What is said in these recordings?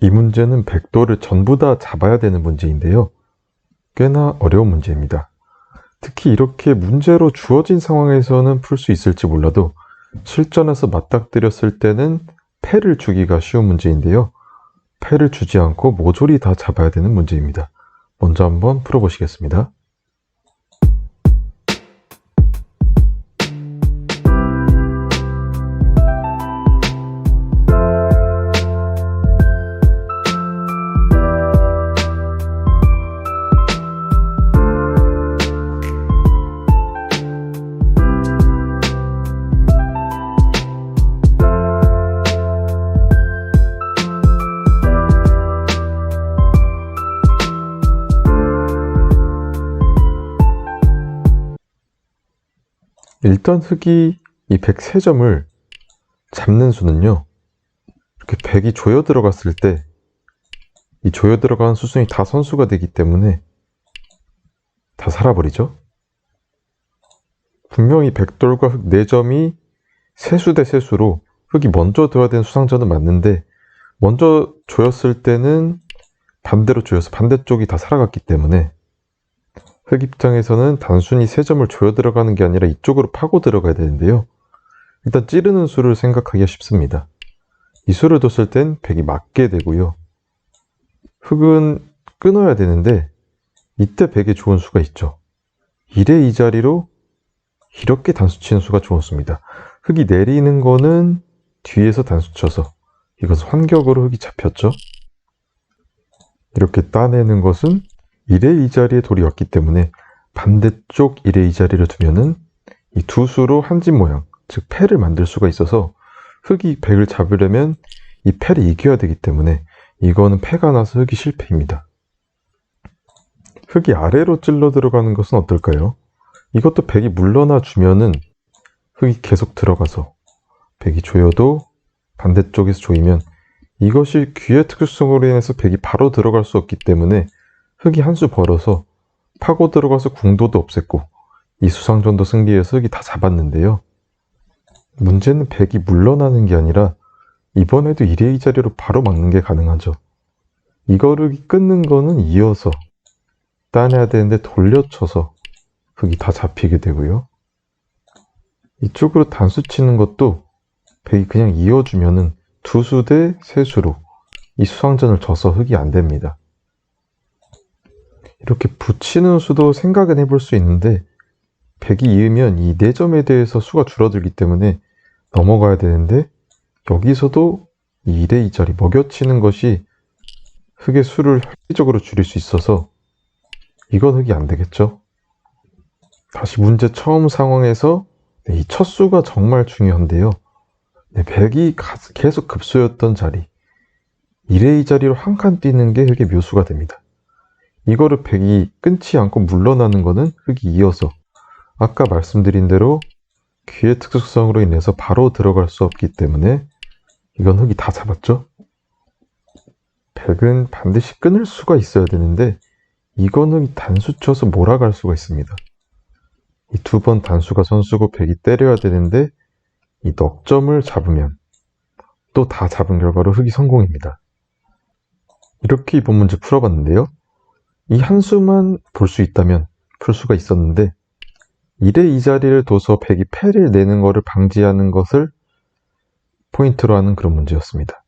이 문제는 백도를 전부 다 잡아야 되는 문제인데요. 꽤나 어려운 문제입니다. 특히 이렇게 문제로 주어진 상황에서는 풀 수 있을지 몰라도 실전에서 맞닥뜨렸을 때는 패를 주기가 쉬운 문제인데요. 패를 주지 않고 모조리 다 잡아야 되는 문제입니다. 먼저 한번 풀어보시겠습니다. 일단 흙이 이 103점을 잡는 수는요. 이렇게 100이 조여 들어갔을 때 이 조여 들어간 수순이 다 선수가 되기 때문에 다 살아버리죠. 분명히 백돌과 흙 4점이 세수 대 세수로 흙이 먼저 들어야 되는 수상전은 맞는데 먼저 조였을 때는 반대로 조여서 반대쪽이 다 살아갔기 때문에 흙 입장에서는 단순히 세 점을 조여 들어가는 게 아니라 이쪽으로 파고 들어가야 되는데요. 일단 찌르는 수를 생각하기가 쉽습니다. 이 수를 뒀을 땐 100이 맞게 되고요. 흙은 끊어야 되는데 이때 100에 좋은 수가 있죠. 1의 이 자리로 이렇게 단수 치는 수가 좋은 수입니다. 흙이 내리는 거는 뒤에서 단수 쳐서 이것은 환격으로 흙이 잡혔죠. 이렇게 따내는 것은 1의 이 자리에 돌이 왔기 때문에 반대쪽 1의 이 자리를 두면은 이 두 수로 한집 모양, 즉 패를 만들 수가 있어서 흙이 100을 잡으려면 이 패를 이겨야 되기 때문에 이거는 패가 나서 흙이 실패입니다. 흙이 아래로 찔러 들어가는 것은 어떨까요? 이것도 100이 물러나 주면은 흙이 계속 들어가서 100이 조여도 반대쪽에서 조이면 이것이 귀의 특수성으로 인해서 100이 바로 들어갈 수 없기 때문에 흙이 한 수 벌어서 파고 들어가서 궁도도 없앴고 이 수상전도 승리해서 흙이 다 잡았는데요. 문제는 100이 물러나는 게 아니라 이번에도 1의 이 자리로 바로 막는 게 가능하죠. 이거를 끊는 거는 이어서 따내야 되는데 돌려쳐서 흙이 다 잡히게 되고요. 이쪽으로 단수 치는 것도 100이 그냥 이어주면은 두 수 대 세 수로 이 수상전을 져서 흙이 안 됩니다. 이렇게 붙이는 수도 생각은 해볼 수 있는데 100이 이으면 이 4점에 대해서 수가 줄어들기 때문에 넘어가야 되는데 여기서도 이 1의 2자리 먹여치는 것이 흙의 수를 획기적으로 줄일 수 있어서 이건 흙이 안 되겠죠. 다시 문제 처음 상황에서 네, 이첫 수가 정말 중요한데요. 네, 100이 계속 급소였던 자리 1의 2자리로 한 칸 뛰는 게 흙의 묘수가 됩니다. 이거를 100이 끊지 않고 물러나는 거는 흙이 이어서 아까 말씀드린 대로 귀의 특수성으로 인해서 바로 들어갈 수 없기 때문에 이건 흙이 다 잡았죠. 100은 반드시 끊을 수가 있어야 되는데 이거는 단수 쳐서 몰아갈 수가 있습니다. 이 두 번 단수가 선수고 100이 때려야 되는데 이 넉점을 잡으면 또 다 잡은 결과로 흙이 성공입니다. 이렇게 이번 문제 풀어봤는데요. 이 한 수만 볼 수 있다면 풀 수가 있었는데 1의 이 자리를 둬서 100이 패를 내는 것을 방지하는 것을 포인트로 하는 그런 문제였습니다.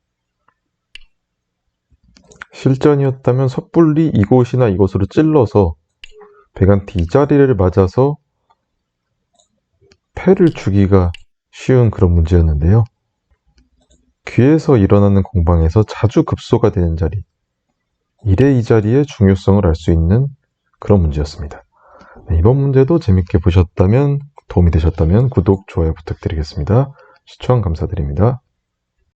실전이었다면 섣불리 이곳이나 이곳으로 찔러서 100한테 이 자리를 맞아서 패를 주기가 쉬운 그런 문제였는데요. 귀에서 일어나는 공방에서 자주 급소가 되는 자리, 1의 이 자리의 중요성을 알 수 있는 그런 문제였습니다. 네, 이번 문제도 재밌게 보셨다면 도움이 되셨다면 구독, 좋아요 부탁드리겠습니다. 시청 감사드립니다.